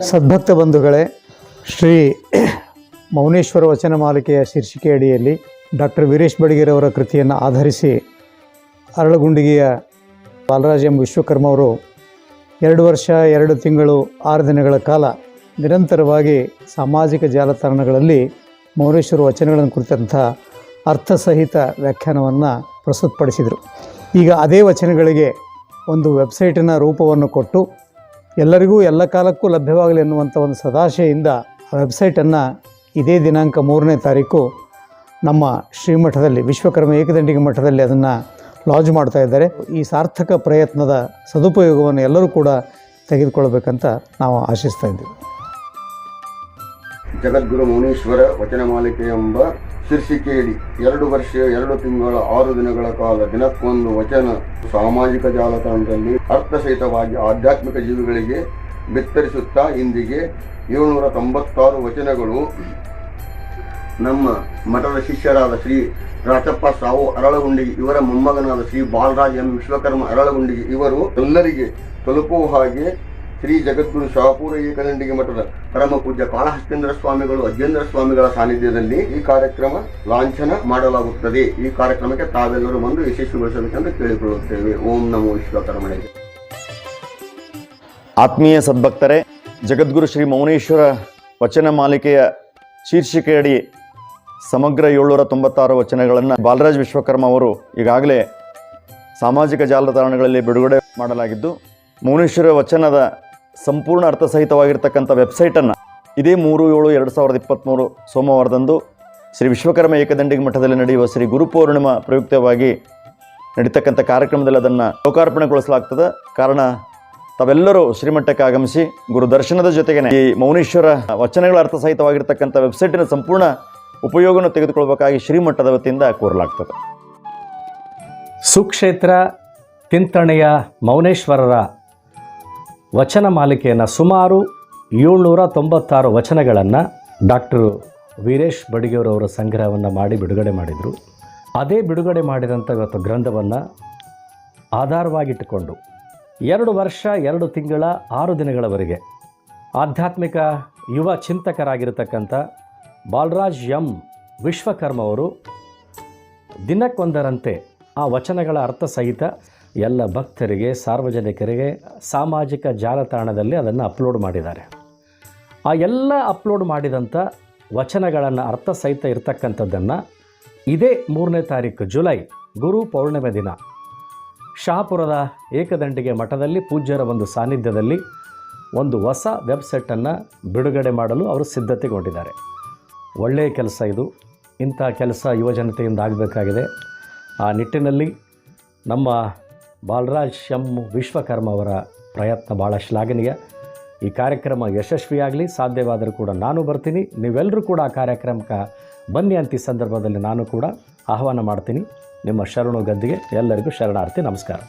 ಸದ್ಭಕ್ತ ಬಂಧುಗಳೇ, ಶ್ರೀ ಮೌನೇಶ್ವರ ವಚನ ಮಾಲಿಕೆಯ ಶೀರ್ಷಿಕೆ ಅಡಿಯಲ್ಲಿ ಡಾಕ್ಟರ್ ವೀರೇಶ್ ಬಡಿಗೇರವರ ಕೃತಿಯನ್ನು ಆಧರಿಸಿ ಅರಳಗುಂಡಿಗೆಯ ಬಾಲರಾಜ್ ಎಂ ವಿಶ್ವಕರ್ಮ ಅವರು ಎರಡು ವರ್ಷ, ಎರಡು ತಿಂಗಳು, ಆರು ದಿನಗಳ ಕಾಲ ನಿರಂತರವಾಗಿ ಸಾಮಾಜಿಕ ಜಾಲತಾಣಗಳಲ್ಲಿ ಮೌನೇಶ್ವರ ವಚನಗಳನ್ನು ಕುರಿತಂಥ ಅರ್ಥಸಹಿತ ವ್ಯಾಖ್ಯಾನವನ್ನು ಪ್ರಸ್ತುತಪಡಿಸಿದರು. ಈಗ ಅದೇ ವಚನಗಳಿಗೆ ಒಂದು ವೆಬ್ಸೈಟಿನ ರೂಪವನ್ನು ಕೊಟ್ಟು ಎಲ್ಲರಿಗೂ ಎಲ್ಲ ಕಾಲಕ್ಕೂ ಲಭ್ಯವಾಗಲಿ ಎನ್ನುವಂಥ ಒಂದು ಸದಾಶೆಯಿಂದ ವೆಬ್ಸೈಟನ್ನು ಇದೇ ದಿನಾಂಕ ಮೂರನೇ ತಾರೀಕು ನಮ್ಮ ಶ್ರೀಮಠದಲ್ಲಿ, ವಿಶ್ವಕರ್ಮ ಏಕದಂಡಿಗೆ ಮಠದಲ್ಲಿ ಅದನ್ನು ಲಾಂಚ್ ಮಾಡ್ತಾ ಇದ್ದಾರೆ. ಈ ಸಾರ್ಥಕ ಪ್ರಯತ್ನದ ಸದುಪಯೋಗವನ್ನು ಎಲ್ಲರೂ ಕೂಡ ತೆಗೆದುಕೊಳ್ಬೇಕಂತ ನಾವು ಆಶಿಸ್ತಾ ಇದ್ದೀವಿ. ಜಗದ್ಗುರು ಮುನೀಶ್ವರ ವಚನ ಮಾಲಿಕೆ ಎಂಬ ಶೀರ್ಷಿಕೆಯಡಿ ಎರಡು ವರ್ಷ, ಎರಡು ತಿಂಗಳ, ಆರು ದಿನಗಳ ಕಾಲ ದಿನಕ್ಕೊಂದು ವಚನ ಸಾಮಾಜಿಕ ಜಾಲತಾಣದಲ್ಲಿ ಅರ್ಥಸಹಿತವಾಗಿ ಆಧ್ಯಾತ್ಮಿಕ ಜೀವಿಗಳಿಗೆ ಬಿತ್ತರಿಸುತ್ತಾ ಇಂದಿಗೆ ಏಳ್ನೂರ ತೊಂಬತ್ತಾರು ವಚನಗಳು ನಮ್ಮ ಮಠದ ಶಿಷ್ಯರಾದ ಶ್ರೀ ರಾಚಪ್ಪ ಸಾವು ಅರಳಗುಂಡಿಗೆ, ಇವರ ಮೊಮ್ಮಗನಾದ ಶ್ರೀ ಬಾಲರಾಜ್ ಎಂ ವಿಶ್ವಕರ್ಮ ಅರಳಗುಂಡಿಗೆ ಇವರು ಎಲ್ಲರಿಗೆ ತಲುಪುವ ಹಾಗೆ ಶ್ರೀ ಜಗದ್ಗುರು ಶಾಪೂರ ಏಕದಂಡಿಗೆ ಮಠದ ಪರಮ ಪೂಜ್ಯ ಕಾಳಹಸ್ತೇಂದ್ರ ಸ್ವಾಮಿಗಳು, ಅಜ್ಜೇಂದ್ರ ಸ್ವಾಮಿಗಳ ಸಾನ್ನಿಧ್ಯದಲ್ಲಿ ಈ ಕಾರ್ಯಕ್ರಮ ಲಾಂಛನ ಮಾಡಲಾಗುತ್ತದೆ. ಈ ಕಾರ್ಯಕ್ರಮಕ್ಕೆ ತಾವೆಲ್ಲರೂ ಬಂದು ಯಶಸ್ವಿಗೊಳಿಸಬೇಕೆಂದು ಕೇಳಿಕೊಳ್ಳುತ್ತೇವೆ. ಓಂ ನಮೋ ವಿಶ್ವಕರ್ಮಣೆಗೆ ಆತ್ಮೀಯ ಸದ್ಭಕ್ತರೇ, ಜಗದ್ಗುರು ಶ್ರೀ ಮೌನೇಶ್ವರ ವಚನ ಮಾಲಿಕೆಯ ಶೀರ್ಷಿಕೆಯಡಿ ಸಮಗ್ರ ಏಳ್ನೂರ ತೊಂಬತ್ತಾರು ವಚನಗಳನ್ನು ಬಾಲರಾಜ್ ವಿಶ್ವಕರ್ಮ ಅವರು ಈಗಾಗಲೇ ಸಾಮಾಜಿಕ ಜಾಲತಾಣಗಳಲ್ಲಿ ಬಿಡುಗಡೆ ಮಾಡಲಾಗಿದ್ದು, ಮೌನೇಶ್ವರ ವಚನದ ಸಂಪೂರ್ಣ ಅರ್ಥಸಹಿತವಾಗಿರ್ತಕ್ಕಂಥ ವೆಬ್ಸೈಟನ್ನು ಇದೇ ಮೂರು ಏಳು ಎರಡು ಸಾವಿರದ ಇಪ್ಪತ್ತ್ಮೂರು ಸೋಮವಾರದಂದು ಶ್ರೀ ವಿಶ್ವಕರ್ಮ ಏಕದಂಡಿಗೆ ಮಠದಲ್ಲಿ ನಡೆಯುವ ಶ್ರೀ ಗುರುಪೌರ್ಣಿಮಾ ಪ್ರಯುಕ್ತವಾಗಿ ನಡೀತಕ್ಕಂಥ ಕಾರ್ಯಕ್ರಮದಲ್ಲಿ ಅದನ್ನು ಲೋಕಾರ್ಪಣೆಗೊಳಿಸಲಾಗ್ತದೆ. ಕಾರಣ, ತಾವೆಲ್ಲರೂ ಶ್ರೀಮಠಕ್ಕೆ ಆಗಮಿಸಿ ಗುರು ದರ್ಶನದ ಜೊತೆಗೆ ಈ ಮೌನೇಶ್ವರ ವಚನಗಳ ಅರ್ಥಸಹಿತವಾಗಿರ್ತಕ್ಕಂಥ ವೆಬ್ಸೈಟಿನ ಸಂಪೂರ್ಣ ಉಪಯೋಗವನ್ನು ತೆಗೆದುಕೊಳ್ಬೇಕಾಗಿ ಶ್ರೀಮಠದ ವತಿಯಿಂದ ಕೋರಲಾಗ್ತದೆ. ಸುಕ್ಷೇತ್ರ ತಿಂತಣೆಯ ಮೌನೇಶ್ವರರ ವಚನ ಮಾಲಿಕೆಯನ್ನು ಸುಮಾರು ಏಳ್ನೂರ ತೊಂಬತ್ತಾರು ವಚನಗಳನ್ನು ಡಾಕ್ಟರ್ ವೀರೇಶ್ ಬಡಿಗೆಯವರವರ ಸಂಗ್ರಹವನ್ನು ಮಾಡಿ ಬಿಡುಗಡೆ ಮಾಡಿದರು. ಅದೇ ಬಿಡುಗಡೆ ಮಾಡಿದಂಥ ಇವತ್ತು ಗ್ರಂಥವನ್ನು ಆಧಾರವಾಗಿಟ್ಟುಕೊಂಡು ಎರಡು ವರ್ಷ, ಎರಡು ತಿಂಗಳ, ಆರು ದಿನಗಳವರೆಗೆ ಆಧ್ಯಾತ್ಮಿಕ ಯುವ ಚಿಂತಕರಾಗಿರತಕ್ಕಂಥ ಬಾಲರಾಜ್ ಎಂ. ವಿಶ್ವಕರ್ಮ ಅವರು ದಿನಕ್ಕೊಂದರಂತೆ ಆ ವಚನಗಳ ಅರ್ಥ ಸಹಿತ ಎಲ್ಲ ಭಕ್ತರಿಗೆ, ಸಾರ್ವಜನಿಕರಿಗೆ ಸಾಮಾಜಿಕ ಜಾಲತಾಣದಲ್ಲಿ ಅದನ್ನು ಅಪ್ಲೋಡ್ ಮಾಡಿದ್ದಾರೆ. ಆ ಎಲ್ಲ ಅಪ್ಲೋಡ್ ಮಾಡಿದಂಥ ವಚನಗಳನ್ನು ಅರ್ಥ ಸಹಿತ ಇರತಕ್ಕಂಥದ್ದನ್ನು ಇದೇ ಮೂರನೇ ತಾರೀಕು ಜುಲೈ, ಗುರು ಪೌರ್ಣಿಮೆ ದಿನ, ಶಹಾಪುರದ ಏಕದಂಡಿಗೆ ಮಠದಲ್ಲಿ ಪೂಜ್ಯರ ಒಂದು ಸಾನ್ನಿಧ್ಯದಲ್ಲಿ ಒಂದು ಹೊಸ ವೆಬ್ಸೈಟನ್ನು ಬಿಡುಗಡೆ ಮಾಡಲು ಅವರು ಸಿದ್ಧತೆಗೊಂಡಿದ್ದಾರೆ. ಒಳ್ಳೆಯ ಕೆಲಸ ಇದು. ಇಂಥ ಕೆಲಸ ಯುವಜನತೆಯಿಂದ ಆಗಬೇಕಾಗಿದೆ. ಆ ನಿಟ್ಟಿನಲ್ಲಿ ನಮ್ಮ ಬಾಲರಾಜ್ ಎಂ ವಿಶ್ವಕರ್ಮ ಅವರ ಪ್ರಯತ್ನ ಭಾಳ ಶ್ಲಾಘನೀಯ ಈ ಕಾರ್ಯಕ್ರಮ ಯಶಸ್ವಿಯಾಗಲಿ, ಸಾಧ್ಯವಾದರೂ ಕೂಡ ನಾನು ಬರ್ತೀನಿ. ನೀವೆಲ್ಲರೂ ಕೂಡ ಆ ಕಾರ್ಯಕ್ರಮಕ್ಕೆ ಬನ್ನಿ ಅಂತ ಈ ಸಂದರ್ಭದಲ್ಲಿ ನಾನು ಕೂಡ ಆಹ್ವಾನ ಮಾಡ್ತೀನಿ. ನಿಮ್ಮ ಶರಣು ಗದ್ದಿಗೆ ಎಲ್ಲರಿಗೂ ಶರಣಾರ್ಥಿ ನಮಸ್ಕಾರ.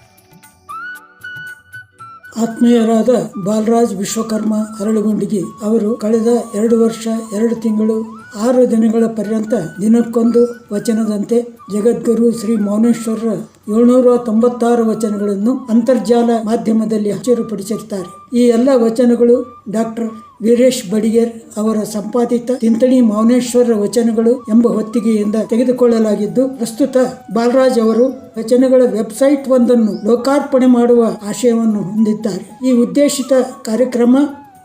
ಆತ್ಮೀಯರಾದ ಬಾಲರಾಜ್ ವಿಶ್ವಕರ್ಮ ಅರಳುಗೊಂಡಿಗೆ ಅವರು ಕಳೆದ ಎರಡು ವರ್ಷ, ಎರಡು ತಿಂಗಳು ಆರು ದಿನಗಳ ಪರ್ಯಂತ ದಿನಕ್ಕೊಂದು ವಚನದಂತೆ ಜಗದ್ಗುರು ಶ್ರೀ ಮೌನೇಶ್ವರರ ಏಳ್ನೂರ ತೊಂಬತ್ತಾರು ವಚನಗಳನ್ನು ಅಂತರ್ಜಾಲ ಮಾಧ್ಯಮದಲ್ಲಿ ಹಸಿರುಪಡಿಸಿರ್ತಾರೆ ಈ ಎಲ್ಲ ವಚನಗಳು ಡಾಕ್ಟರ್ ವೀರೇಶ್ ಬಡಿಗೇರ್ ಅವರ ಸಂಪಾದಿತ ತಿಂತಣಿ ಮೌನೇಶ್ವರ ವಚನಗಳು ಎಂಬ ಹೊತ್ತಿಗೆಯಿಂದ ತೆಗೆದುಕೊಳ್ಳಲಾಗಿದ್ದು, ಪ್ರಸ್ತುತ ಬಾಲರಾಜ್ ಅವರು ವಚನಗಳ ವೆಬ್ಸೈಟ್ ಒಂದನ್ನು ಲೋಕಾರ್ಪಣೆ ಮಾಡುವ ಆಶಯವನ್ನು ಹೊಂದಿದ್ದಾರೆ. ಈ ಉದ್ದೇಶಿತ ಕಾರ್ಯಕ್ರಮ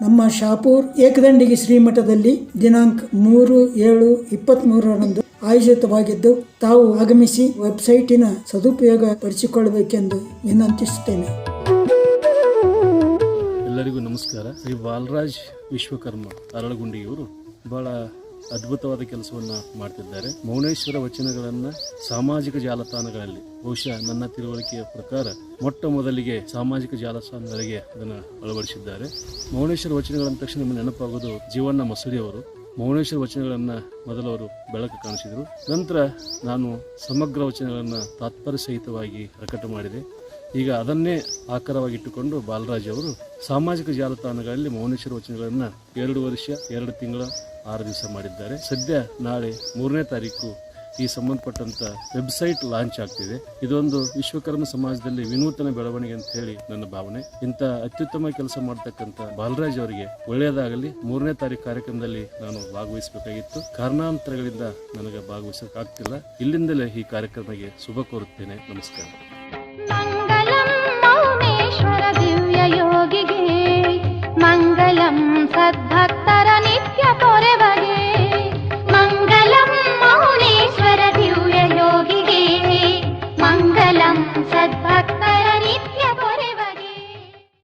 ನಮ್ಮ ಶಾಪೂರ್ ಏಕದಂಡಿಗೆ ಶ್ರೀಮಠದಲ್ಲಿ ದಿನಾಂಕ ಮೂರು ಏಳು ಇಪ್ಪತ್ತ್ಮೂರರಂದು ಆಯೋಜಿತವಾಗಿದ್ದು, ತಾವು ಆಗಮಿಸಿ ವೆಬ್ಸೈಟಿನ ಸದುಪಯೋಗ ಪಡಿಸಿಕೊಳ್ಳಬೇಕೆಂದು ವಿನಂತಿಸುತ್ತೇನೆ. ಎಲ್ಲರಿಗೂ ನಮಸ್ಕಾರ. ಶ್ರೀ ಬಾಲರಾಜ್ ವಿಶ್ವಕರ್ಮ ಅರಳಗುಂಡಿಯವರು ಬಹಳ ಅದ್ಭುತವಾದ ಕೆಲಸವನ್ನ ಮಾಡ್ತಿದ್ದಾರೆ. ಮೌನೇಶ್ವರ ವಚನಗಳನ್ನು ಸಾಮಾಜಿಕ ಜಾಲತಾಣಗಳಲ್ಲಿ, ಬಹುಶಃ ನನ್ನ ತಿಳುವಳಿಕೆಯ ಪ್ರಕಾರ ಮೊಟ್ಟ ಮೊದಲಿಗೆ ಸಾಮಾಜಿಕ ಜಾಲತಾಣಗಳಿಗೆ ಅದನ್ನು ಅಳವಡಿಸಿದ್ದಾರೆ. ಮೌನೇಶ್ವರ ವಚನಗಳಂದ ತಕ್ಷಣ ನಮಗೆ ನೆನಪಾಗೋದು ಜೀವಣ್ಣ ಮಸೂರಿ ಅವರು. ಮೌನೇಶ್ವರ ವಚನಗಳನ್ನು ಅವರು ಬೆಳಕು ಕಾಣಿಸಿದರು. ನಂತರ ನಾನು ಸಮಗ್ರ ವಚನಗಳನ್ನು ತಾತ್ಪರ್ಯ ಸಹಿತವಾಗಿ ಪ್ರಕಟ ಮಾಡಿದೆ. ಈಗ ಅದನ್ನೇ ಆಕಾರವಾಗಿಟ್ಟುಕೊಂಡು ಬಾಲರಾಜ್ ಅವರು ಸಾಮಾಜಿಕ ಜಾಲತಾಣಗಳಲ್ಲಿ ಮೌನೇಶ್ವರ ವಚನಗಳನ್ನು ಎರಡು ವರ್ಷ, ಎರಡು ತಿಂಗಳ, ಆರು ದಿವಸ ಮಾಡಿದ್ದಾರೆ. ಸದ್ಯ ನಾಳೆ ಮೂರನೇ ತಾರೀಕು ಈ ಸಂಬಂಧಪಟ್ಟಂತ ವೆಬ್ಸೈಟ್ ಲಾಂಚ್ ಆಗ್ತಿದೆ. ಇದೊಂದು ವಿಶ್ವಕರ್ಮ ಸಮಾಜದಲ್ಲಿ ವಿನೂತನ ಬೆಳವಣಿಗೆ ಅಂತ ಹೇಳಿ ನನ್ನ ಭಾವನೆ. ಇಂಥ ಅತ್ಯುತ್ತಮ ಕೆಲಸ ಮಾಡ್ತಕ್ಕಂಥ ಬಾಲರಾಜ್ ಅವರಿಗೆ ಒಳ್ಳೆಯದಾಗಲಿ, ಮೂರನೇ ತಾರೀಕು ಕಾರ್ಯಕ್ರಮದಲ್ಲಿ ನಾನು ಭಾಗವಹಿಸಬೇಕಾಗಿತ್ತು. ಕಾರಣಾಂತರಗಳಿಂದ ನನಗೆ ಭಾಗವಹಿಸೋಕ್ಕಾಗ್ತಿಲ್ಲ. ಇಲ್ಲಿಂದಲೇ ಈ ಕಾರ್ಯಕ್ರಮಕ್ಕೆ ಶುಭ ಕೋರುತ್ತೇನೆ. ನಮಸ್ಕಾರ.